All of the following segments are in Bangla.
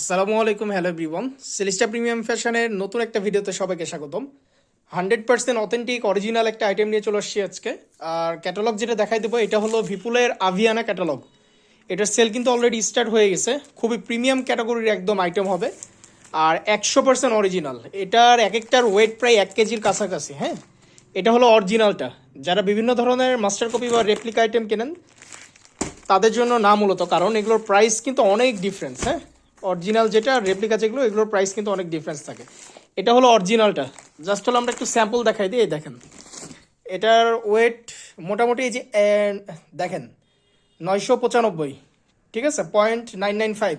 আসসালামু আলাইকুম হ্যালো এভরিওয়ান সেলিস্টা প্রিমিয়াম ফ্যাশনের নতুন একটা ভিডিওতে সবাইকে স্বাগতম। হান্ড্রেড পার্সেন্ট অথেন্টিক অরিজিনাল একটা আইটেম নিয়ে চলে আসছি আজকে। আর ক্যাটালগ যেটা দেখাই দেবো, এটা হলো ভিপুলের আভিয়ানা ক্যাটালগ এটার সেল কিন্তু অলরেডি স্টার্ট হয়ে গেছে। খুবই প্রিমিয়াম ক্যাটাগরির একদম আইটেম হবে। আর একশো পার্সেন্ট অরিজিনাল এটার এক একটার ওয়েট প্রায় এক কেজির কাছাকাছি হ্যাঁ? এটা হলো অরিজিনালটা যারা বিভিন্ন ধরনের মাস্টার কপি বা রেপ্লিকা আইটেম কেনেন, তাদের জন্য না মূলত, কারণ এগুলোর প্রাইস কিন্তু অনেক ডিফারেন্স হ্যাঁ? অরিজিনাল যেটা রেপ্লিকা যেগুলো, এগুলোর প্রাইস কিন্তু অনেক ডিফারেন্স থাকে। এটা হলো অরিজিনালটা। জাস্ট হলো আমরা একটু স্যাম্পল দেখাই দিই দেখেন। এটার ওয়েট মোটামুটি এই যে দেখেন, নয়শো পঁচানব্বই, ঠিক আছে? Point nine nine five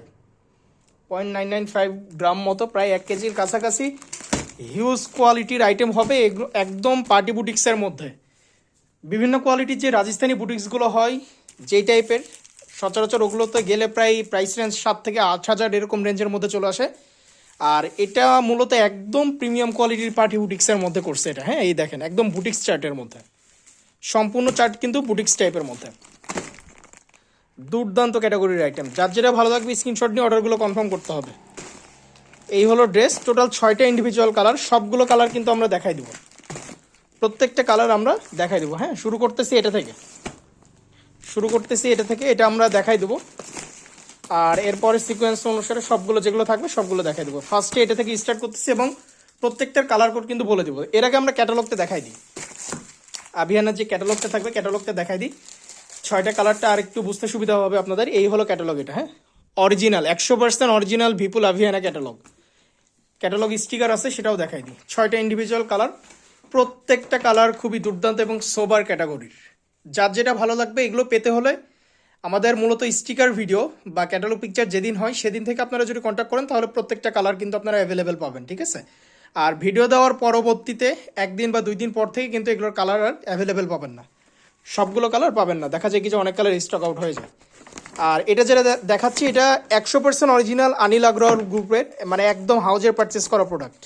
point nine nine five gram মতো, প্রায় এক কেজির কাছাকাছি। হিউজ কোয়ালিটির আইটেম হবে একদম পার্টি বুটিক্সের মধ্যে। বিভিন্ন কোয়ালিটির যে রাজস্থানী বুটিক্সগুলো হয়, যেই টাইপের সচরাচর ওগুলোতে গেলে প্রায় প্রাইস রেঞ্জ সাত থেকে আট হাজার এরকম রেঞ্জের মধ্যে চলে আসে। আর এটা মূলত একদম প্রিমিয়াম কোয়ালিটির পার্টি বুটিক্সের মধ্যে করছে এটা। হ্যাঁ এই দেখেন, একদম বুটিক্স চার্টের মধ্যে। সম্পূর্ণ চার্ট কিন্তু বুটিক্স টাইপের মধ্যে। দুর্দান্ত ক্যাটাগরির আইটেম যার যেটা ভালো লাগবে স্ক্রিনশট নিয়ে অর্ডারগুলো কনফার্ম করতে হবে। এই হলো ড্রেস টোটাল ছয়টা ইন্ডিভিজুয়াল কালার সবগুলো কালার কিন্তু আমরা দেখাই দেবো। প্রত্যেকটা কালার আমরা দেখাই দেবো। হ্যাঁ শুরু করতেছি এটা থেকে। শুরু করতেছি, এটা থেকে এটা আমরা দেখাই দেবো। আর এরপরে সিকোয়েন্স অনুসারে সবগুলো যেগুলো থাকবে, সবগুলো দেখাই দেবো। ফার্স্টে এটা থেকে স্টার্ট করতেছি এবং প্রত্যেকটার কালার কোড কিন্তু বলে দেবো। এর আগে আমরা ক্যাটালগটা দেখাই দিই। আভিয়ানের যে ক্যাটালগটা থাকবে ক্যাটালগটা দেখাই দিই। ছয়টা কালারটা আর একটু বুঝতে সুবিধা হবে আপনাদের। এই হলো ক্যাটালগ এটা হ্যাঁ? অরিজিনাল একশো percent original Vipul Aviana catalogue catalogue sticker আছে, সেটাও দেখাই দিই। ছয়টা ইন্ডিভিজুয়াল কালার প্রত্যেকটা কালার খুবই দুর্দান্ত এবং সোবার ক্যাটাগরির যার যেটা ভালো লাগবে এগুলো পেতে হলে আমাদের মূলত স্টিকার ভিডিও বা ক্যাটালগ পিকচার যেদিন হয় সেদিন থেকে আপনারা যদি কন্ট্যাক্ট করেন, তাহলে প্রত্যেকটা কালার কিন্তু আপনারা অ্যাভেলেবেল পাবেন, ঠিক আছে? আর ভিডিও দেওয়ার পরবর্তীতে একদিন বা দুই দিন পর থেকে কিন্তু এগুলোর কালার আর অ্যাভেলেবেল পাবেন না। সবগুলো কালার পাবেন না। দেখা যায় কিছু অনেক কালার স্টক আউট হয়ে যায়। আর এটা যেটা দেখাচ্ছি, এটা একশো পার্সেন্ট অরিজিনাল আনিল আগ্রহ গ্রুপের মানে একদম হাউজের পারচেস করা প্রোডাক্ট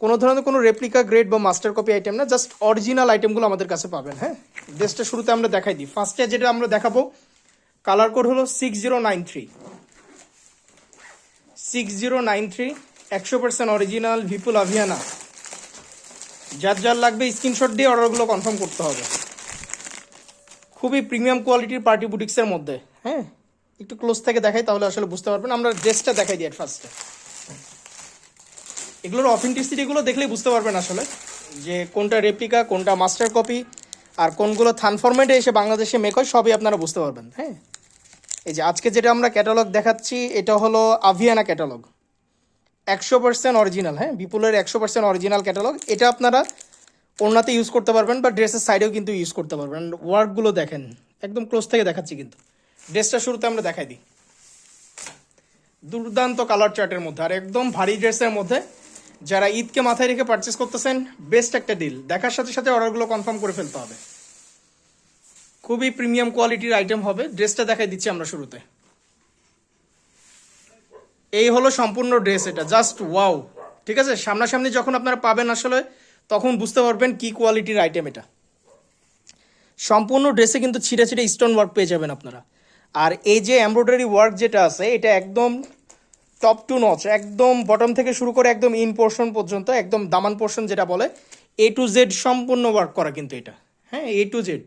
কোনো ধরনের কোনো রেপ্লিকা গ্রেড বা মাস্টার কপি আইটেম না জাস্ট অরিজিনাল আইটেমগুলো আমাদের কাছে পাবেন হ্যাঁ? ড্রেসটা শুরুতে আমরা দেখাই দিই। ফার্স্টে যেটা আমরা দেখাবো কালার কোড হলো six zero nine three six zero nine three একশো পার্সেন্ট অরিজিনাল ভিপুল আভিয়ানা যার যার লাগবে স্ক্রিনশট দিয়ে অর্ডারগুলো কনফার্ম করতে হবে। খুবই প্রিমিয়াম কোয়ালিটির পার্টি বুটিক্সের মধ্যে হ্যাঁ? একটু ক্লোজ থেকে দেখাই তাহলে আসলে বুঝতে পারবেন। আমরা ড্রেসটা দেখাই দিই ফার্স্টে এগুলোর অথেন্টিসিটিগুলো দেখলেই বুঝতে পারবেন আসলে, যে কোনটা রেপ্লিকা কোনটা মাস্টার কপি আর কোনগুলো থান এসে বাংলাদেশে মেক হয়, সবই আপনারা বুঝতে পারবেন হ্যাঁ? এই যে আজকে যেটা আমরা ক্যাটালগ দেখাচ্ছি, এটা হলো আভিয়ানা ক্যাটালগ একশো পার্সেন্ট অরিজিনাল হ্যাঁ? বিপুলের একশো পার্সেন্ট অরিজিনাল ক্যাটালগ এটা আপনারা ওনাতে ইউজ করতে পারবেন, বা ড্রেসের সাইডেও কিন্তু ইউজ করতে পারবেন। ওয়ার্কগুলো দেখেন, একদম ক্লোজ থেকে দেখাচ্ছি কিন্তু। ড্রেসটা শুরুতে আমরা দেখাই দিই। দুর্দান্ত কালার চার্টের মধ্যে, আর একদম ভারী ড্রেসের মধ্যে যারা ঈদকে মাথায় রেখে পারচেস করতেছেন বেস্ট একটা ডিল দেখার সাথে সাথে অর্ডারগুলো কনফার্ম করে ফেলতে হবে। খুবই প্রিমিয়াম কোয়ালিটির আইটেম হবে। ড্রেসটা দেখাই দিচ্ছি আমরা শুরুতে। এই হলো সম্পূর্ণ ড্রেস এটা। জাস্ট ওয়াও ঠিক আছে? সামনাসামনি যখন আপনারা পাবেন আসলে, তখন বুঝতে পারবেন কি কোয়ালিটির আইটেম এটা। সম্পূর্ণ ড্রেসে কিন্তু ছিঁড়ে ছিঁড়ে স্টোন ওয়ার্ক পেয়ে যাবেন আপনারা। আর এই যে এমব্রয়ডারি ওয়ার্ক যেটা আছে, এটা একদম টপ টু নচ একদম বটম থেকে শুরু করে একদম ইন পোর্শন পর্যন্ত, একদম দামান পোর্শন যেটা বলে এ টু জেড সম্পূর্ণ ওয়ার্ক করা কিন্তু এটা। হ্যাঁ A to Z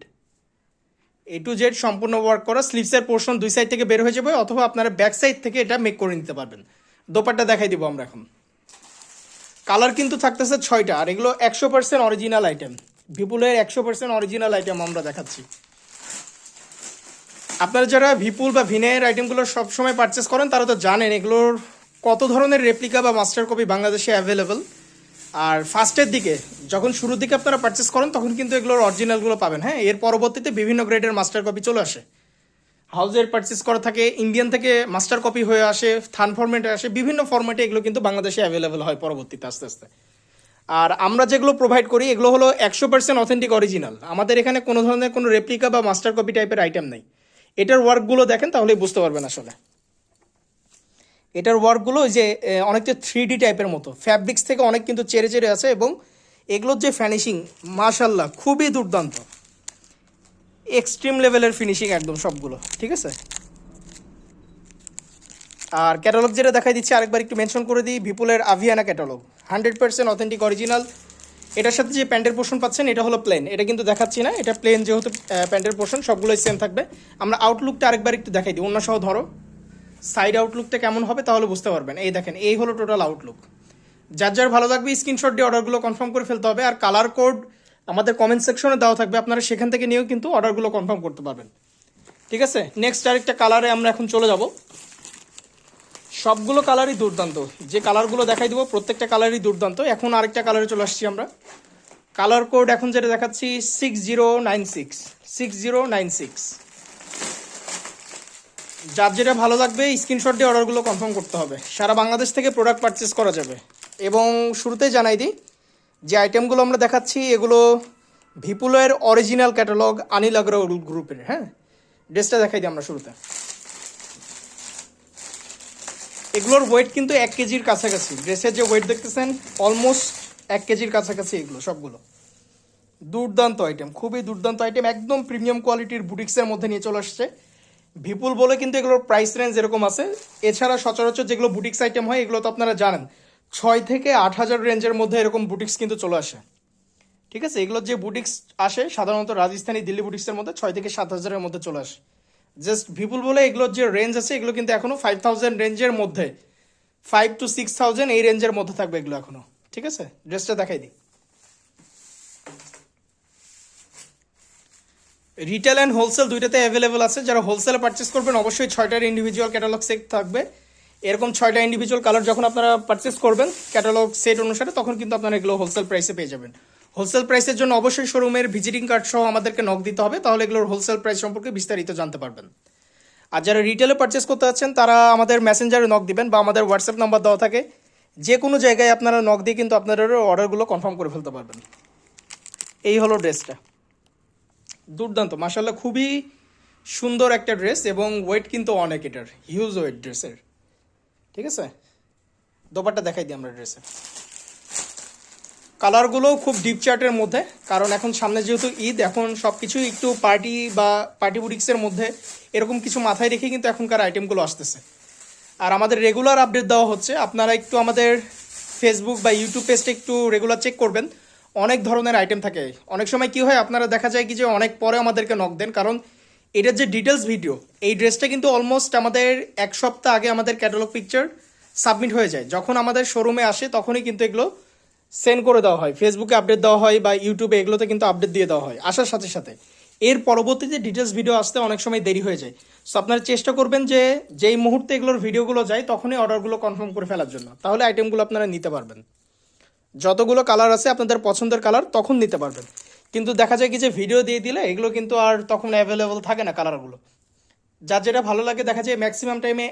A to Z সম্পূর্ণ ওয়ার্ক করা স্লিভসের পোর্শন দুই সাইড থেকে বের হয়ে যাবে, অথবা আপনারা ব্যাক সাইড থেকে এটা মেক করে নিতে পারবেন। দোপাট্টা দেখাই দিব আমরা এখন। কালার কিন্তু থাকতেছে ছয়টা, আর এগুলো একশো পার্সেন্ট অরিজিনাল আইটেম ভিপুলের একশো পার্সেন্ট অরিজিনাল আইটেম আমরা দেখাচ্ছি। আপনারা যারা ভিপুল বা ভিনের আইটেমগুলো সবসময় পারচেস করেন, তারা তো জানেন এগুলোর কত ধরনের রেপ্লিকা বা মাস্টার কপি বাংলাদেশে অ্যাভেলেবেল আর ফার্স্টের দিকে, যখন শুরুর দিকে আপনারা পারচেস করেন, তখন কিন্তু এগুলোর অরিজিনালগুলো পাবেন হ্যাঁ? এর পরবর্তীতে বিভিন্ন গ্রেডের মাস্টার কপি চলে আসে। হাউজের পারচেস করা থাকে ইন্ডিয়ান থেকে মাস্টার কপি হয়ে আসে থান ফরম্যাটে আসে, বিভিন্ন ফরম্যাটে এগুলো কিন্তু বাংলাদেশে অ্যাভেলেবেল হয় পরবর্তীতে আস্তে আস্তে। আর আমরা যেগুলো প্রোভাইড করি, এগুলো হলো একশো পার্সেন্ট অথেন্টিক অরিজিনাল আমাদের এখানে কোনো ধরনের কোনো রেপ্লিকা বা মাস্টার কপি টাইপের আইটেম নেই। এটার ওয়ার্কগুলো দেখেন, তাহলেই বুঝতে পারবেন আসলে। এটার ওয়ার্কগুলো যে অনেকটা থ্রি ডি টাইপের মতো। ফ্যাব্রিক্স থেকে অনেক কিন্তু চেরে চেড়ে আছে এবং এগুলোর যে ফিনিশিং মাশাল্লাহ খুবই দুর্দান্ত। এক্সট্রিম লেভেলের ফিনিশিং একদম সবগুলো, ঠিক আছে? আর ক্যাটালগ যেটা দেখাই দিচ্ছি, আরেকবার একটু মেনশন করে দিই বিপুলের Aviana catalogue hundred percent authentic original এটার সাথে যে প্যান্টের পোর্শন পাচ্ছেন, এটা হলো প্লেন এটা কিন্তু দেখাচ্ছি না, এটা প্লেন যেহেতু প্যান্টের পোর্শন, সবগুলোই সেম থাকবে। আমরা আউটলুকটা আরেকবার একটু দেখাই দিই অন্য সহ ধরো। সাইড আউটলুকটা কেমন হবে তাহলে বুঝতে পারবেন। এই দেখেন, এই হলো টোটাল আউটলুক যার যার ভালো লাগবে স্ক্রিনশট দিয়ে অর্ডারগুলো কনফার্ম করে ফেলতে হবে। আর কালার কোড আমাদের কমেন্ট সেকশনে দেওয়া থাকবে, আপনারা সেখান থেকে নিয়েও কিন্তু অর্ডারগুলো কনফার্ম করতে পারবেন। ঠিক আছে? নেক্সট আরেকটা কালারে আমরা এখন চলে যাব। সবগুলো কালারই দুর্দান্ত। যে কালারগুলো দেখাই দেবো, প্রত্যেকটা কালারই দুর্দান্ত। এখন আরেকটা কালারে চলে আসছি আমরা। কালার কোড এখন যেটা দেখাচ্ছি six zero nine six six zero nine six যার যেটা ভালো লাগবে স্ক্রিনশট দিয়ে অর্ডারগুলো কনফার্ম করতে হবে। সারা বাংলাদেশ থেকে প্রোডাক্ট পারচেস করা যাবে। এবং শুরুতেই জানাই দিই, যে আইটেমগুলো আমরা দেখাচ্ছি, এগুলো ভিপুলের অরিজিনাল ক্যাটালগ আনিল আগ্রহ গ্রুপের হ্যাঁ? ড্রেসটা দেখাই দিই আমরা শুরুতে। এগুলোর ওয়েট কিন্তু এক কেজির কাছাকাছি। ড্রেসের যে ওয়েট দেখতেছেন অলমোস্ট এক কেজির কাছাকাছি এগুলো, সবগুলো। দুর্দান্ত আইটেম খুবই দুর্দান্ত আইটেম একদম প্রিমিয়াম কোয়ালিটির বুটিক্সের মধ্যে নিয়ে চলে আসছে। ভিপুল বলে কিন্তু এগুলোর প্রাইস রেঞ্জ এরকম আছে। এছাড়া সচরাচর যেগুলো বুটিক্স আইটেম হয়, এগুলো তো আপনারা জানেন, ছয় থেকে আট হাজার রেঞ্জের মধ্যে এরকম বুটিক্স কিন্তু চলে আসে। ঠিক আছে? এগুলোর যে বুটিক্স আসে, সাধারণত রাজস্থানী দিল্লি বুটিক্সের মধ্যে ছয় থেকে সাত হাজারের মধ্যে চলে আসে। জাস্ট ভিপুল বলে এগুলোর যে রেঞ্জ আছে, এগুলো কিন্তু এখনও ফাইভ থাউজেন্ড রেঞ্জের মধ্যে। ফাইভ টু সিক্স থাউজেন্ড এই রেঞ্জের মধ্যে থাকবে এগুলো এখনও। ঠিক আছে? ড্রেসটা দেখাই দিই। রিটেল অ্যান্ড হোলসেল দুইটাতে অ্যাভেলেবল আছে। যারা হোলসেলে পারচেস করবেন, অবশ্যই ছয়টার ইন্ডিভিজুয়াল ক্যাটালগ সেট থাকবে। এরকম ছয়টা ইন্ডিভিজুয়াল কালার যখন আপনারা পারচেস করবেন ক্যাটালগ সেট অনুসারে তখন কিন্তু আপনারা এগুলো হোলসেল প্রাইসে পেয়ে যাবেন। হোলসেল প্রাইসের জন্য অবশ্যই শোরুমের ভিজিটিং কার্ড সহ আমাদেরকে নক দিতে হবে, তাহলে এগুলোর হোলসেল প্রাইস সম্পর্কে বিস্তারিত জানতে পারবেন। আর যারা রিটেলে পারচেস করতে যাচ্ছেন, তারা আমাদের মেসেঞ্জারে নক দিবেন বা আমাদের হোয়াটসঅ্যাপ নাম্বার দেওয়া থাকে। যে কোনো জায়গায় আপনারা নক দিয়ে কিন্তু আপনাদের অর্ডারগুলো কনফার্ম করে ফেলতে পারবেন। এই হলো ড্রেসটা। দুর্দান্ত মাসাল্লাহ খুবই সুন্দর একটা ড্রেস এবং ওয়েট কিন্তু অনেক এটার হিউজ ওয়েট ড্রেসের ঠিক আছে? দোপারটা দেখাই দিই আমরা ড্রেসের। কালারগুলোও খুব ডিপ চার্টের মধ্যে, কারণ এখন সামনে যেহেতু ঈদ, এখন সব কিছুই একটু পার্টি বা পার্টি বুটিক্সের মধ্যে এরকম কিছু মাথায় রেখে কিন্তু এখনকার আইটেমগুলো আসতেছে। আর আমাদের রেগুলার আপডেট দেওয়া হচ্ছে, আপনারা একটু আমাদের ফেসবুক বা ইউটিউব পেজটা একটু রেগুলার চেক করবেন। অনেক ধরনের আইটেম থাকে। অনেক সময় কি হয়, আপনারা দেখা যায় কি যে অনেক পরে আমাদেরকে নক দেন, কারণ এটার যে ডিটেলস ভিডিও এই ড্রেসটা কিন্তু অলমোস্ট আমাদের এক সপ্তাহ আগে আমাদের ক্যাটালগ পিকচার সাবমিট হয়ে যায়। যখন আমাদের শোরুমে আসে, তখনই কিন্তু এগুলো সেন্ড করে দেওয়া হয়। ফেসবুকে আপডেট দেওয়া হয় বা ইউটিউবে এগুলোতে কিন্তু আপডেট দিয়ে দেওয়া হয়। আসার সাথে সাথে। এর পরবর্তীতে ডিটেলস ভিডিও আসতে অনেক সময় দেরি হয়ে যায়। সো আপনারা চেষ্টা করবেন যে যেই মুহূর্তে এগুলোর ভিডিওগুলো যায়, তখনই অর্ডারগুলো কনফার্ম করে ফেলার জন্য। তাহলে আইটেমগুলো আপনারা নিতে পারবেন। যতগুলো কালার আছে, আপনাদের পছন্দের কালার তখন নিতে পারবেন। কিন্তু দেখা যায় কি যে ভিডিও দিয়ে দিলে এগুলো কিন্তু আর তখন অ্যাভেলেবল থাকে না কালারগুলো যার যেটা ভালো লাগে, দেখা যায় ম্যাক্সিমাম টাইমে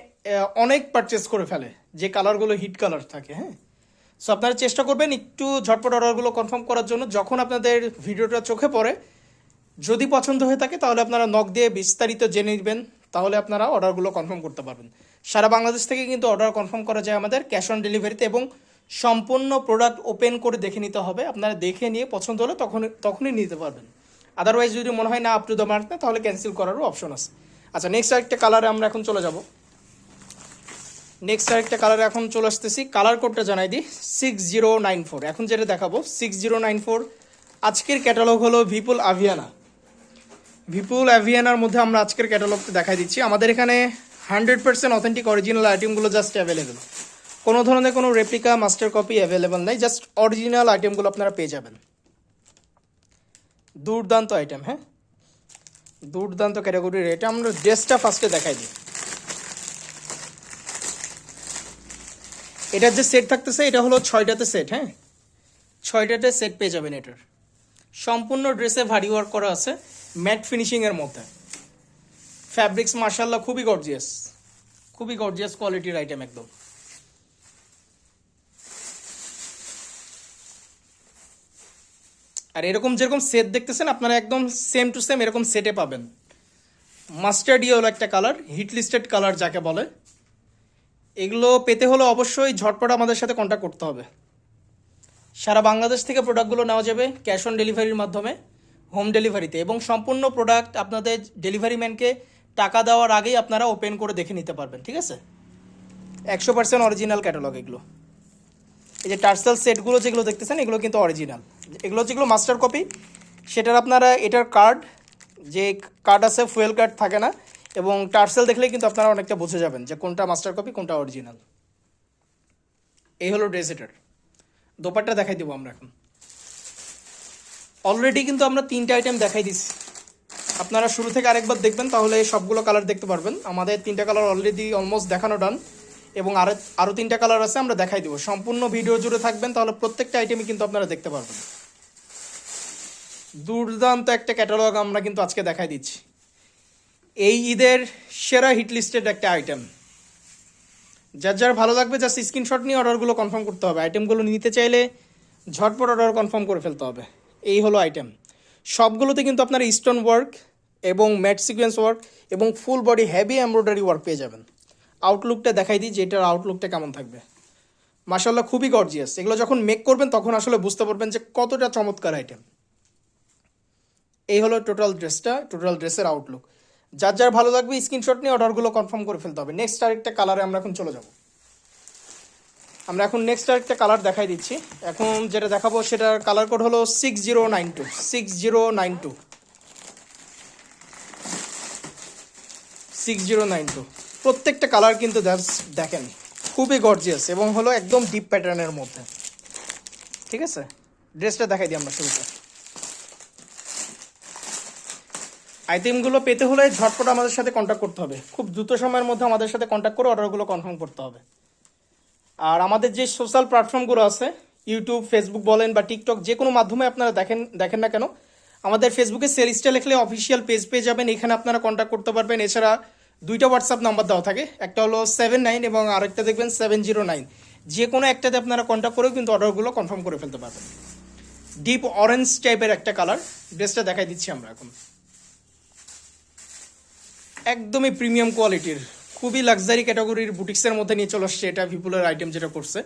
অনেক পারচেস করে ফেলে। যে কালারগুলো হিট কালার থাকে হ্যাঁ? সো আপনারা চেষ্টা করবেন একটু ঝটপট অর্ডারগুলো কনফার্ম করার জন্য। যখন আপনাদের ভিডিওটা চোখে পড়ে, যদি পছন্দ হয়ে থাকে, তাহলে আপনারা নক দিয়ে বিস্তারিত জেনে নেবেন, তাহলে আপনারা অর্ডারগুলো কনফার্ম করতে পারবেন। সারা বাংলাদেশ থেকে কিন্তু অর্ডার কনফার্ম করা যায় আমাদের ক্যাশ অন ডেলিভারিতে এবং সম্পূর্ণ প্রোডাক্ট ওপেন করে দেখে নিতে হবে। আপনারা দেখে নিয়ে পছন্দ হলে তখন, তখনই নিতে পারবেন। আদারওয়াইজ যদি মনে হয় না আপ টু দ্য মার্ক না তাহলে ক্যান্সেল করারও অপশন আছে। আচ্ছা নেক্সট আরেকটা কালারে আমরা এখন চলে যাব। নেক্সট আরেকটা কালার এখন চলে আসতেছি। কালার কোডটা জানাই দিই। সিক্স জিরো নাইন ফোর এখন যেটা দেখাবো সিক্স জিরো নাইন ফোর আজকের ক্যাটালগ হলো ভিপুল আভিয়ানা ভিপুল অ্যাভিয়ানার মধ্যে আমরা আজকের ক্যাটালগটা দেখাই দিচ্ছি। আমাদের এখানে হান্ড্রেড পার্সেন্ট অথেন্টিক অরিজিনাল আইটেমগুলো জাস্ট অ্যাভেলেবেল কোনো ধরনের কোনো রেপ্লিকা মাস্টার কপি অ্যাভেলেবেল নাই। জাস্ট অরিজিনাল আইটেমগুলো আপনারা পেয়ে যাবেন। দুর্দান্ত আইটেম হ্যাঁ? দুর্দান্ত ক্যাটাগরির এটা আমরা ড্রেসটা ফার্স্টে দেখাই দিই। এটার যে সেট থাকতেছে, এটা হলো ছয়টাতে সেট হ্যাঁ? ছয়টাতে সেট পেয়ে যাবেন এটার। সম্পূর্ণ ড্রেসে ভারী ওয়ার্ক করা আছে ম্যাট ফিনিশিংয়ের মধ্যে। ফ্যাব্রিক্স মার্শাল্লাহ খুবই গর্জিয়াস খুবই গর্জিয়াস কোয়ালিটির আইটেম একদম। আর এরকম যেরকম সেট দেখতেছেন, আপনারা একদম সেম টু সেম এরকম সেটে পাবেন। মাস্টার্ড ইয়েলো একটা কালার হিট লিস্টেড কালার যাকে বলে। এগুলো পেতে হলে অবশ্যই ঝটপট আমাদের সাথে কন্ট্যাক্ট করতে হবে। সারা বাংলাদেশ থেকে প্রোডাক্টগুলো নেওয়া যাবে ক্যাশ অন ডেলিভারির মাধ্যমে হোম ডেলিভারিতে এবং সম্পূর্ণ প্রোডাক্ট আপনাদের ডেলিভারি ম্যানকে টাকা দেওয়ার আগেই আপনারা ওপেন করে দেখে নিতে পারবেন, ঠিক আছে? একশো পার্সেন্ট অরিজিনাল ক্যাটালগ এগুলো। এই যে টার্সেল সেটগুলো যেগুলো দেখতেছেন, এগুলো কিন্তু অরিজিনাল এগুলো যেগুলো মাস্টার কপি সেটার আপনারা, এটার কার্ড যে কার্ড আছে ফুয়েল কার্ড থাকে না এবং টার্সেল দেখলে কিন্তু আপনারা অনেকটা বুঝে যাবেন যে কোনটা মাস্টার কপি কোনটা অরিজিনাল এই হলো ড্রেস এটার দোপাট্টা দেখাই দেবো আমরা এখন। অলরেডি কিন্তু আমরা তিনটা আইটেম দেখাই দিচ্ছি আপনারা শুরু থেকে আরেকবার দেখবেন, তাহলে সবগুলো কালার দেখতে পারবেন। আমাদের তিনটা কালার অলরেডি অলমোস্ট দেখানো ডান এবং আরও আরও তিনটা কালার আছে, আমরা দেখাই দেবো। সম্পূর্ণ ভিডিও জুড়ে থাকবেন, তাহলে প্রত্যেকটা আইটেমই কিন্তু আপনারা দেখতে পারবেন। দুর্দান্ত একটা ক্যাটালগ আমরা কিন্তু আজকে দেখাই দিচ্ছি। এই ঈদের সেরা হিট লিস্টেড একটা আইটেম যার যার ভালো লাগবে জাস্ট স্ক্রিনশট নিয়ে অর্ডারগুলো কনফার্ম করতে হবে। আইটেমগুলো নিতে চাইলে ঝটপট অর্ডার কনফার্ম করে ফেলতে হবে। এই হলো আইটেম সবগুলোতে কিন্তু আপনার স্টোন ওয়ার্ক এবং ম্যাট সিকোয়েন্স ওয়ার্ক এবং full body heavy embroidery work পেয়ে যাবেন। আউটলুকটা দেখাই দিই যে এটার আউটলুকটা কেমন থাকবে। মাসাল্লাহ খুবই গর্জিয়াস এগুলো যখন মেক করবেন, তখন আসলে বুঝতে পারবেন যে কতটা চমৎকার আইটেম এই হলো টোটাল ড্রেসটা টোটাল ড্রেসের আউটলুক যার যার ভালো লাগবে স্ক্রিনশট নিয়ে অর্ডারগুলো কনফার্ম করে ফেলতে হবে। নেক্সট আরেকটা কালারে আমরা এখন চলে যাব। আমরা এখন নেক্সট আরেকটা কালার দেখাই দিচ্ছি। এখন যেটা দেখাবো সেটার কালার কোড হলো six zero nine two six zero nine two six zero nine two প্রত্যেকটা কালার কিন্তু দেখেন, খুবই গর্জিয়াস এবং হলো একদম ডিপ প্যাটার্নের মধ্যে। ঠিক আছে? ড্রেসটা দেখাই দিই আমরা শুরুতে। আইটেমগুলো পেতে হলে ঝটপট আমাদের সাথে কন্ট্যাক্ট করতে হবে। খুব দ্রুত সময়ের মধ্যে আমাদের সাথে কন্ট্যাক্ট করে অর্ডারগুলো কনফার্ম করতে হবে। আর আমাদের যে সোশ্যাল প্ল্যাটফর্মগুলো আছে ইউটিউব ফেসবুক বলেন বা টিকটক যে কোনো মাধ্যমে আপনারা দেখেন দেখেন না কেন, আমাদের ফেসবুকে সেলিস্টা লিখলে অফিসিয়াল পেজ পেয়ে যাবেন, এখানে আপনারা কন্ট্যাক্ট করতে পারবেন। এছাড়া দুইটা হোয়াটসঅ্যাপ নাম্বার দেওয়া থাকে, একটা হলো সেভেন নাইন এবং আরেকটা দেখবেন সেভেন জিরো নাইন যে কোনো একটাতে আপনারা কন্ট্যাক্ট করেও কিন্তু অর্ডারগুলো কনফার্ম করে ফেলতে পারবেন। ডিপ অরেঞ্জ টাইপের একটা কালার ড্রেসটা দেখাই দিচ্ছি আমরা এখন। একদমই প্রিমিয়াম কোয়ালিটির, খুবই লাক্সারি ক্যাটাগরির বুটিক্সের মধ্যে নিয়ে চলে আসছে এটা ভিপুলের আইটেম যেটা করছে।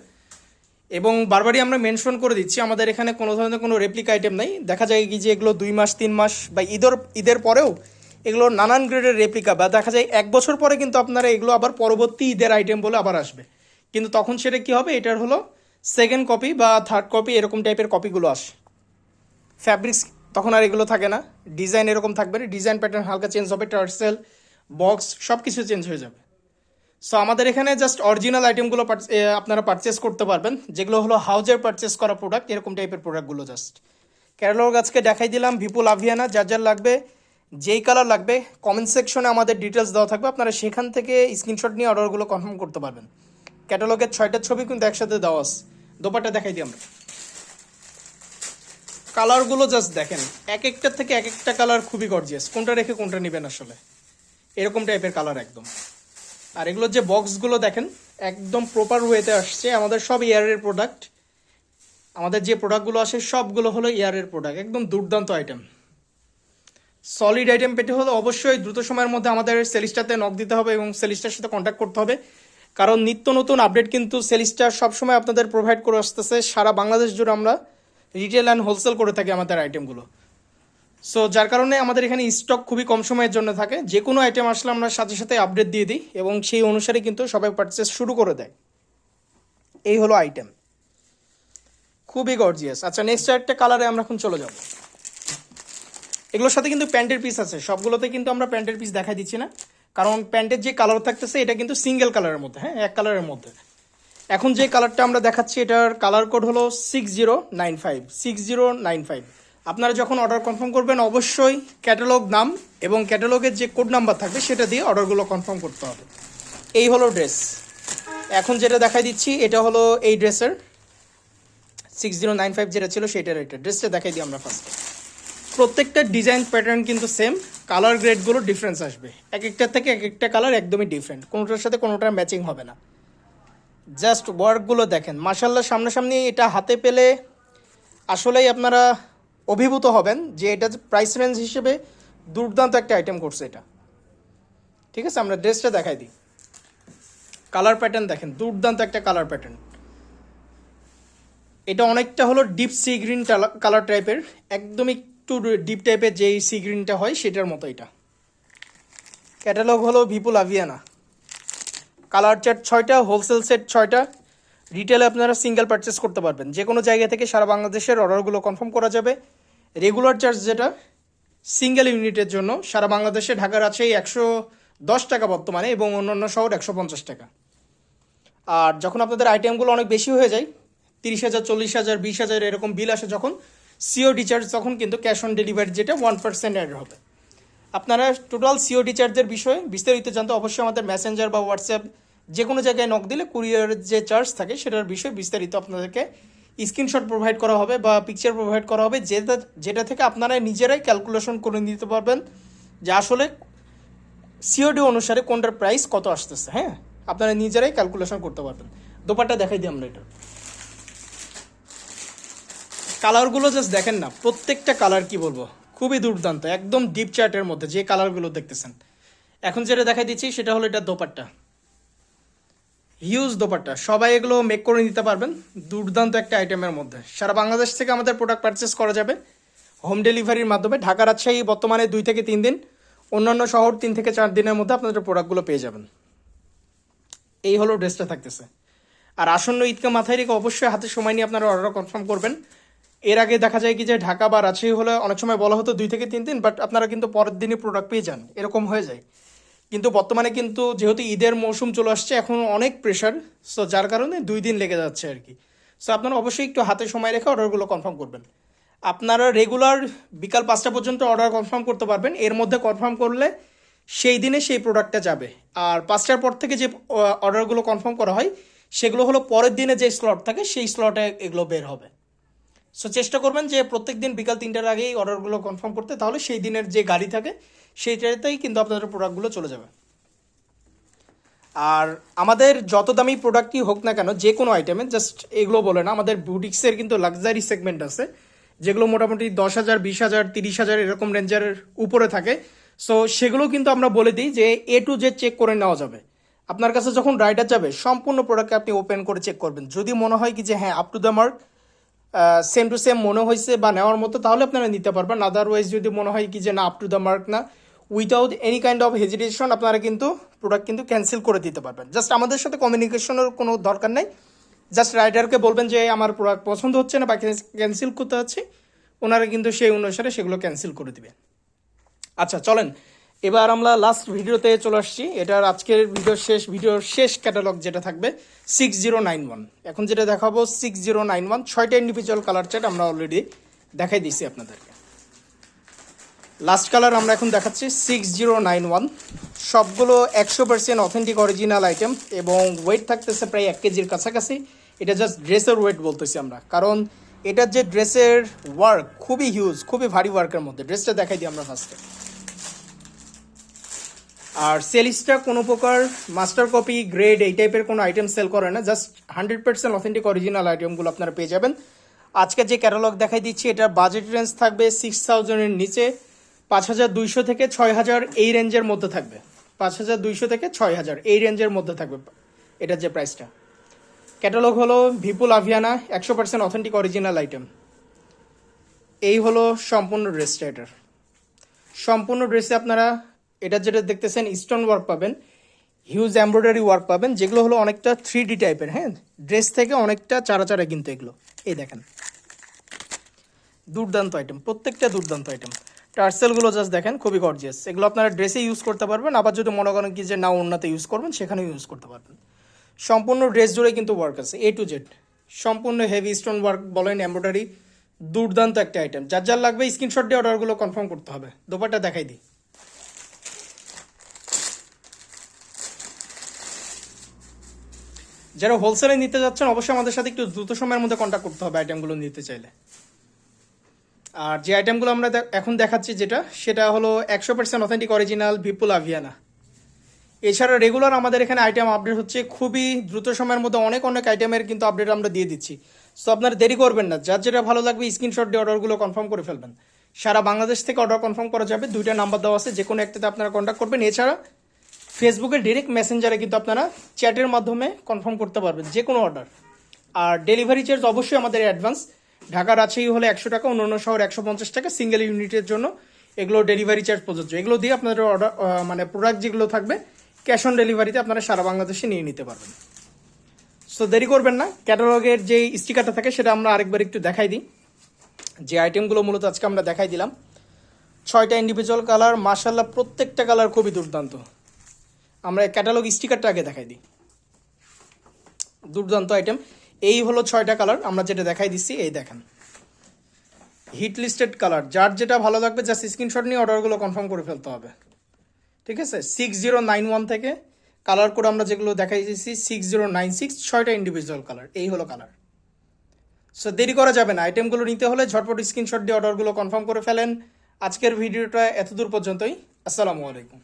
এবং বারবারই আমরা মেনশন করে দিচ্ছি, আমাদের এখানে কোনো ধরনের কোনো রেপ্লিকা আইটেম নেই। দেখা যায় কি যে এগুলো দুই মাস, তিন মাস বা ঈদের ঈদের পরেও এগুলো নানান গ্রেডের রেপ্লিকা বা দেখা যায় এক বছর পরে কিন্তু আপনারা এগুলো আবার পরবর্তী ঈদের আইটেম বলে আবার আসবে। কিন্তু তখন সেটা কি হবে? এটার হলো সেকেন্ড কপি বা থার্ড কপি এরকম টাইপের কপিগুলো আসে। ফ্যাব্রিক্স তখন আর এগুলো থাকে না। ডিজাইন এরকম থাকবে ডিজাইন প্যাটার্ন হালকা চেঞ্জ হবে টার্সেল বক্স সব কিছু চেঞ্জ হয়ে যাবে। সো আমাদের এখানে জাস্ট অরিজিনাল আইটেমগুলো আপনারা পারচেস করতে পারবেন। যেগুলো হলো হাউজের পারচেস করা প্রোডাক্ট এরকম টাইপের প্রোডাক্টগুলো জাস্ট ক্যারোলোর গাছকে দেখাই দিলাম ভিপুল আভিয়ানা যার যার লাগবে, যেই কালার লাগবে কমেন্ট সেকশনে আমাদের ডিটেলস দেওয়া থাকবে। আপনারা সেখান থেকে স্ক্রিনশট নিয়ে অর্ডারগুলো কনফার্ম করতে পারবেন। ক্যাটালগের ছয়টা ছবি কিন্তু একসাথে দেওয়া আছে। দোপাটা দেখাই দিই আমরা। কালারগুলো জাস্ট দেখেন। এক একটার থেকে এক একটা কালার খুবই গর্জিয়াস কোনটা রেখে কোনটা নেবেন আসলে? এরকম টাইপের কালার একদম। আর এগুলোর যে বক্সগুলো দেখেন, একদম প্রপার ওয়েতে আসছে। আমাদের সব ইয়ারের প্রোডাক্ট আমাদের যে প্রোডাক্টগুলো আসে সবগুলো হলো ইয়ারের প্রোডাক্ট একদম দুর্দান্ত আইটেম সলিড আইটেম পেতে হলে অবশ্যই দ্রুত সময়ের মধ্যে আমাদের সেলিস্টাতে নক দিতে হবে এবং সেলিস্টার সাথে কন্ট্যাক্ট করতে হবে। কারণ নিত্য নতুন আপডেট কিন্তু সেলিস্টার সবসময় আপনাদের প্রোভাইড করে আসতেছে। সারা বাংলাদেশ জুড়ে আমরা রিটেল অ্যান্ড হোলসেল করে থাকি আমাদের আইটেমগুলো সো যার কারণে আমাদের এখানে স্টক খুবই কম সময়ের জন্য থাকে। যে কোনো আইটেম আসলে আমরা সাথে সাথে আপডেট দিয়ে দিই এবং সেই অনুসারে কিন্তু সবাই পারচেস শুরু করে দেয়। এই হলো আইটেম খুবই গর্জিয়াস আচ্ছা নেক্সট একটা কালারে আমরা এখন চলে যাব। এগুলোর সাথে কিন্তু প্যান্টের পিস আছে। সবগুলোতে কিন্তু আমরা প্যান্টের পিস দেখাই দিচ্ছি না। কারণ প্যান্টের যে কালার থাকতেছে, এটা কিন্তু সিঙ্গেল কালারের মধ্যে হ্যাঁ? এক কালারের মধ্যে। এখন যে কালারটা আমরা দেখাচ্ছি, এটার কালার কোড হলো six zero nine five six zero nine five আপনারা যখন অর্ডার কনফার্ম করবেন, অবশ্যই ক্যাটালগ নাম এবং ক্যাটালগের যে কোড নাম্বার থাকবে, সেটা দিয়ে অর্ডারগুলো কনফার্ম করতে হবে। এই হলো ড্রেস এখন যেটা দেখাই দিচ্ছি, এটা হলো এই ড্রেসের। সিক্স জিরো নাইন ফাইভ যেটা ছিল, সেটার এটা। ড্রেসটা দেখাই দিই আমরা ফার্স্টে প্রত্যেকটা ডিজাইন প্যাটার্ন কিন্তু সেম কালার গ্রেডগুলো ডিফারেন্স আসবে। এক একটার থেকে এক একটা কালার একদমই ডিফারেন্ট কোনোটার সাথে কোনোটার ম্যাচিং হবে না। জাস্ট ওয়ার্কগুলো দেখেন। মাসাল্লাহ সামনাসামনি এটা হাতে পেলে আসলেই আপনারা অভিভূত হবেন যে এটা প্রাইস রেঞ্জ হিসেবে দুর্দান্ত একটা আইটেম করছে এটা। ঠিক আছে, আমরা ড্রেসটা দেখাই দিই। কালার প্যাটার্ন দেখেন, দুর্দান্ত একটা কালার প্যাটার্ন এটা অনেকটা হলো ডিপ সি গ্রিন কালার টাইপের একদম একটু ডিপ টাইপের যেই সি গ্রিনটা হয় সেটার মতো এটা। ক্যাটালগ হলো ভিপুল আভিয়ানা কালার চার্ট ছয়টা হোলসেল সেট ছয়টা রিটেলে আপনারা সিঙ্গেল পারচেস করতে পারবেন। যে কোনো জায়গা থেকে সারা বাংলাদেশের অর্ডারগুলো কনফার্ম করা যাবে। রেগুলার চার্জ যেটা সিঙ্গেল ইউনিটের জন্য সারা বাংলাদেশে ঢাকার আছে একশো দশ টাকা বর্তমানে এবং অন্যান্য শহর একশো পঞ্চাশ টাকা। আর যখন আপনাদের আইটেমগুলো অনেক বেশি হয়ে যায়, তিরিশ হাজার, চল্লিশ হাজার, বিশ হাজার এরকম বিল আসে যখন সিওডি চার্জ তখন কিন্তু ক্যাশ অন ডেলিভারি যেটা ওয়ান পার্সেন্ট অ্যাড হবে। আপনারা টোটাল সিওডি চার্জের বিষয়ে বিস্তারিত জানতে অবশ্যই আমাদের মেসেঞ্জার বা হোয়াটসঅ্যাপ যে কোনো জায়গায় নক দিলে কুরিয়ারের যে চার্জ থাকে সেটার বিষয়ে বিস্তারিত আপনাদেরকে স্ক্রিনশট প্রোভাইড করা হবে বা পিকচার প্রোভাইড করা হবে, যেটা যেটা থেকে আপনারা নিজেরাই ক্যালকুলেশন করে নিতে পারবেন যে আসলে সিওডি অনুসারে কোনটার প্রাইস কত আসতেছে হ্যাঁ? আপনারা নিজেরাই ক্যালকুলেশন করতে পারবেন। দোপাট্টা দেখাই দিই আমরা এটা। কালারগুলো জাস্ট দেখেন না, প্রত্যেকটা কালার কি বলব? খুবই দুর্দান্ত, একদম ডিপ চার্টের মধ্যে যে কালারগুলো দেখতেছেন। এখন যেটা দেখাই দিচ্ছি সেটা হলো এটা দোপাট্টা। হিউজ দোপাট্টা। সবাই এগুলো মেক করে নিতে পারবেন। দুর্দান্ত একটা আইটেমের মধ্যে। সারা বাংলাদেশ থেকে আমাদের প্রোডাক্ট পারচেস করা যাবে। হোম ডেলিভারির মাধ্যমে ঢাকা রাজশাহী বর্তমানে দুই থেকে তিন দিন। অন্যান্য শহর তিন থেকে চার দিনের মধ্যে আপনাদের প্রোডাক্টগুলো পেয়ে যাবেন। এই হলো ড্রেসটা থাকতেছে। আর আসন্ন ঈদকে মাথায় রেখে অবশ্যই হাতে সময় নিয়ে আপনারা অর্ডার কনফার্ম করবেন। এর আগে দেখা যায় কি যে ঢাকা বা রাজশাহী হলে অনেক সময় বলা হতো দুই থেকে তিন দিন বাট আপনারা কিন্তু পরের দিনই প্রোডাক্ট পেয়ে যান। এরকম হয়ে যায়। কিন্তু বর্তমানে কিন্তু যেহেতু ঈদের মৌসুম চলে আসছে, এখন অনেক প্রেশার সো যার কারণে দুই দিন লেগে যাচ্ছে আর কি। সো আপনারা অবশ্যই একটু হাতে সময় রেখে অর্ডারগুলো কনফার্ম করবেন। আপনারা রেগুলার বিকাল পাঁচটা পর্যন্ত অর্ডার কনফার্ম করতে পারবেন, এর মধ্যে কনফার্ম করলে সেই দিনে সেই প্রোডাক্টটা যাবে। আর পাঁচটার পর থেকে যে অর্ডারগুলো কনফার্ম করা হয়, সেগুলো হলো পরের দিনে যে স্লট থাকে, সেই স্লটে এগুলো বের হবে। সো চেষ্টা করবেন যে প্রত্যেক দিন বিকাল তিনটার আগেই অর্ডারগুলো কনফার্ম করতে, তাহলে সেই দিনের যে গাড়ি থাকে, সেইটাতেই কিন্তু আপনাদের প্রোডাক্টগুলো চলে যাবে। আর আমাদের যত দামি প্রোডাক্টই হোক না কেন, যে কোনো আইটেমে জাস্ট এগুলো বলে না, আমাদের বুটিক্সের কিন্তু লাক্সারি সেগমেন্ট আছে, যেগুলো মোটামুটি দশ হাজার, বিশ হাজার, তিরিশ হাজার এরকম রেঞ্জের উপরে থাকে। সো সেগুলো কিন্তু আমরা বলে দিই যে এ টু জেড চেক করে নেওয়া যাবে। আপনার কাছে যখন রাইডার যাবে, সম্পূর্ণ প্রোডাক্টকে আপনি ওপেন করে চেক করবেন। যদি মনে হয় কি যে হ্যাঁ up to the mark same to same মনে হয়েছে বা নেওয়ার মতো, তাহলে আপনারা নিতে পারবেন। আদারওয়াইজ যদি মনে হয় কি যে না আপ টু দ্য মার্ক না without any kind of hesitation আপনারা কিন্তু প্রোডাক্ট কিন্তু ক্যান্সেল করে দিতে পারবেন। জাস্ট আমাদের সাথে কমিউনিকেশনের কোনো দরকার নেই। জাস্ট রাইডারকে বলবেন যে, আমার প্রোডাক্ট পছন্দ হচ্ছে না বা ক্যান্সেল করতে হচ্ছে ওনারা কিন্তু সেই অনুসারে সেগুলো ক্যান্সেল করে দিবে। আচ্ছা চলেন। এবার আমরা লাস্ট ভিডিওতে চলে আসছি। এটার আজকের ভিডিওর শেষ ভিডিওর শেষ ক্যাটালগ যেটা থাকবে সিক্স জিরো নাইন ওয়ান এখন যেটা দেখাবো সিক্স জিরো নাইন ওয়ান ছয়টা ইন্ডিভিজুয়াল কালার চার্ট আমরা অলরেডি দেখাই দিছি আপনাদেরকে। লাস্ট কালার আমরা এখন দেখাচ্ছি সিক্স জিরো নাইন ওয়ান সবগুলো একশো পার্সেন্ট অথেন্টিক অরিজিনাল আইটেম এবং ওয়েট থাকতেছে প্রায় এক কেজির কাছাকাছি। এটা জাস্ট ড্রেসের ওয়েট বলতেছি আমরা। কারণ এটার যে ড্রেসের ওয়ার্ক খুবই হিউজ খুবই ভারী ওয়ার্কের মধ্যে। ড্রেসটা দেখাই দিই আমরা ফার্স্টে আর সেলিসটা কোনো প্রকার মাস্টার কপি গ্রেড এই টাইপের কোনো আইটেম সেল করে না just hundred percent authentic original আইটেমগুলো আপনারা পেয়ে যাবেন। আজকে যে ক্যাটালগ দেখাই দিচ্ছি, এটার বাজেট রেঞ্জ থাকবে সিক্স থাউজেন্ডের নিচে, পাঁচ হাজার দুইশো থেকে ছয় হাজার এই রেঞ্জের মধ্যে থাকবে। পাঁচ হাজার দুইশো থেকে ছয় হাজার এই রেঞ্জের মধ্যে থাকবে এটার যে প্রাইসটা ক্যাটালগ হলো ভিপুল আভিয়ানা একশো পার্সেন্ট অথেন্টিক অরিজিনাল আইটেম এই হলো সম্পূর্ণ ড্রেসটা এটার। সম্পূর্ণ ড্রেসে আপনারা এটা যেটা দেখতেছেন স্টোন ওয়ার্ক পাবেন হিউজ এমব্রয়ডারি ওয়ার্ক পাবেন, যেগুলো হলো অনেকটা থ্রি ডি টাইপের হ্যাঁ? ড্রেস থেকে অনেকটা চারা চারা কিন্তু এগুলো। এই দেখেন। দুর্দান্ত আইটেম প্রত্যেকটা দুর্দান্ত আইটেম টার্সেলগুলো জাস্ট দেখেন, খুবই গর্জিয়াস এগুলো আপনারা ড্রেসে ইউজ করতে পারবেন, আবার যদি মনে করেন কি যে না, অন্যতে ইউজ করবেন, সেখানেও ইউজ করতে পারবেন। সম্পূর্ণ ড্রেস জুড়ে কিন্তু ওয়ার্ক আছে এ টু জেড সম্পূর্ণ হেভি স্টোন ওয়ার্ক বলেন এমব্রয়ডারি দুর্দান্ত একটা আইটেম যার যার লাগবে স্ক্রিনশট দিয়ে অর্ডারগুলো কনফার্ম করতে হবে। দোপারটা দেখাই দিই। যারা হোলসেলে নিতে যাচ্ছেন, অবশ্যই আমাদের সাথে একটু দ্রুত সময়ের মধ্যে কন্ট্যাক্ট করতে হবে আইটেমগুলো নিতে চাইলে। আর যে আইটেমগুলো আমরা এখন দেখাচ্ছি যেটা, সেটা হলো একশো percent authentic original Vipul Aviana এছাড়া রেগুলার আমাদের এখানে আইটেম আপডেট হচ্ছে, খুবই দ্রুত সময়ের মধ্যে অনেক অনেক আইটেমের কিন্তু আপডেট আমরা দিয়ে দিচ্ছি। সো আপনারা দেরি করবেন না, যার যেটা ভালো লাগবে স্ক্রিনশট দিয়ে অর্ডারগুলো কনফার্ম করে ফেলবেন। সারা বাংলাদেশ থেকে অর্ডার কনফার্ম করা যাবে, দুইটা নাম্বার দেওয়া আছে যে কোনো একটাতে আপনারা কন্ট্যাক্ট করবেন। এছাড়া ফেসবুকের ডিরেক্ট মেসেঞ্জারে কিন্তু আপনারা চ্যাটের মাধ্যমে কনফার্ম করতে পারবেন যে কোনো অর্ডার আর ডেলিভারি চার্জ অবশ্যই আমাদের অ্যাডভান্স ঢাকা রাজশাহী হলে একশো টাকা, অন্যান্য শহর একশো পঞ্চাশ টাকা সিঙ্গেল ইউনিটের জন্য এগুলো ডেলিভারি চার্জ প্রযোজ্য। এগুলো দিয়ে আপনাদের অর্ডার মানে প্রোডাক্ট যেগুলো থাকবে ক্যাশ অন ডেলিভারিতে আপনারা সারা বাংলাদেশে নিয়ে নিতে পারবেন। সো দেরি করবেন না। ক্যাটালগের যে স্টিকারটা থাকে, সেটা আমরা আরেকবার একটু দেখাই দিই। যে আইটেমগুলো মূলত আজকে আমরা দেখাই দিলাম। ছয়টা ইন্ডিভিজুয়াল কালার মার্শাল্লাহ প্রত্যেকটা কালার খুবই দুর্দান্ত। আমরা ক্যাটালগ স্টিকারটা আগে দেখাই দিই। দুর্দান্ত আইটেম এই হলো ছয়টা কালার আমরা যেটা দেখাই দিচ্ছি, এই দেখেন। হিট লিস্টেড কালার যার যেটা ভালো লাগবে জাস্ট স্ক্রিনশট নিয়ে অর্ডারগুলো কনফার্ম করে ফেলতে হবে। ঠিক আছে? সিক্স জিরো নাইন ওয়ান থেকে কালার কোড আমরা যেগুলো দেখাই দিচ্ছি সিক্স জিরো নাইন সিক্স ছয়টা ইন্ডিভিজুয়াল কালার এই হলো কালার সো দেরি করা যাবে না। আইটেমগুলো নিতে হলে ঝটপট স্ক্রিনশট দিয়ে অর্ডারগুলো কনফার্ম করে ফেলেন। আজকের ভিডিওটা এতদূর পর্যন্তই। আসসালামু আলাইকুম।